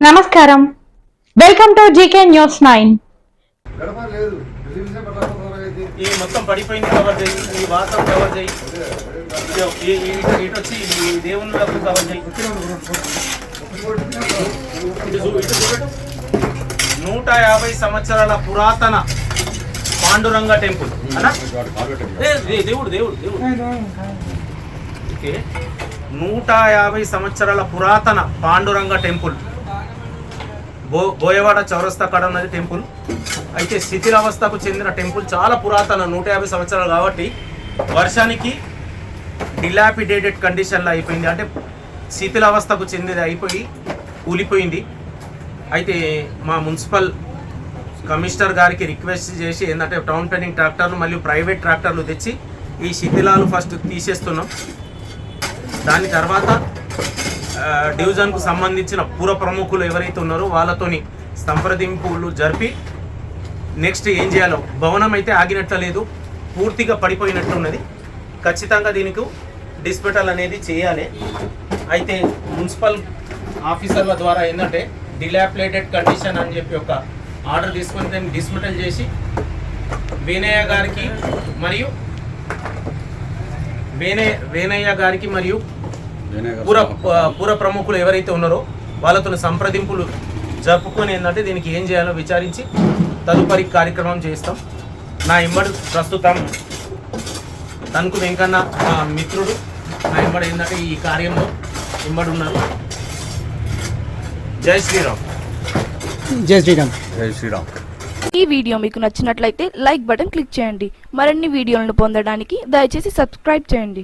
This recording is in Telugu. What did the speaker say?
నమస్కారం. Welcome to GK news nine ఈ మొత్తం పడిపోయింది కవర్ చేయి ఈ వాతం కవర్ చేయి. ఇటు వచ్చి ఈ కవర్ చేయి. నూట యాభై సంవత్సరాల పురాతన పాండురంగ టెంపుల్. దేవుడు దేవుడు దేవుడు. ఓకే. నూట యాభై సంవత్సరాల పురాతన పాండురంగ టెంపుల్. బో బోయవాడ చౌరస్తా కాడ ఉన్నది టెంపుల్. అయితే శిథిలావస్థకు చెందిన టెంపుల్ చాలా పురాతన నూట యాభై సంవత్సరాలు కాబట్టి వర్షానికి డిలాపిడేటెడ్ కండిషన్లో అయిపోయింది. అంటే శిథిలావస్థకు చెందినది అయిపోయి కూలిపోయింది. అయితే మా మున్సిపల్ కమిషనర్ గారికి రిక్వెస్ట్ చేసి ఏంటంటే టౌన్ ప్లానింగ్ ట్రాక్టర్లు మరియు ప్రైవేట్ ట్రాక్టర్లు తెచ్చి ఈ శిథిలాలు ఫస్ట్ తీసేస్తున్నాం. దాని తర్వాత డివిజన్కు సంబంధించిన పూర ప్రముఖులు ఎవరైతే ఉన్నారో వాళ్ళతోని సంప్రదింపులు జరిపి నెక్స్ట్ ఏం చేయాలో భవనం అయితే ఆగినట్లు లేదు పూర్తిగా పడిపోయినట్లున్నది ఖచ్చితంగా దీనికి డిస్పెటల్ అనేది చేయాలి. అయితే మున్సిపల్ ఆఫీసర్ల ద్వారా ఏంటంటే డిలాప్లేటెడ్ కండిషన్ అని చెప్పి ఒక ఆర్డర్ తీసుకొని దాన్ని డిస్మెటల్ చేసి వేనయ్య గారికి మరియు వేనయ్య వేనయ్య గారికి మరియు పూర పూర ప్రముఖులు ఎవరైతే ఉన్నారో వాళ్ళతో సంప్రదింపులు జరుపుకొని ఏంటంటే దీనికి ఏం చేయాలో విచారించి తదుపరి కార్యక్రమం చేస్తాం. నా ఇమ్మడు ప్రస్తుతం తణుకు వెంకన్న మా మిత్రుడు. నా ఇమ్మడు ఏంటంటే ఈ కార్యంలో ఇమ్మడు ఉన్నారు. జై శ్రీరామ్. జై శ్రీరామ్. జై శ్రీరామ్. ఈ వీడియో మీకు నచ్చినట్లయితే లైక్ బటన్ క్లిక్ చేయండి. మరిన్ని వీడియోలను పొందడానికి దయచేసి సబ్స్క్రైబ్ చేయండి.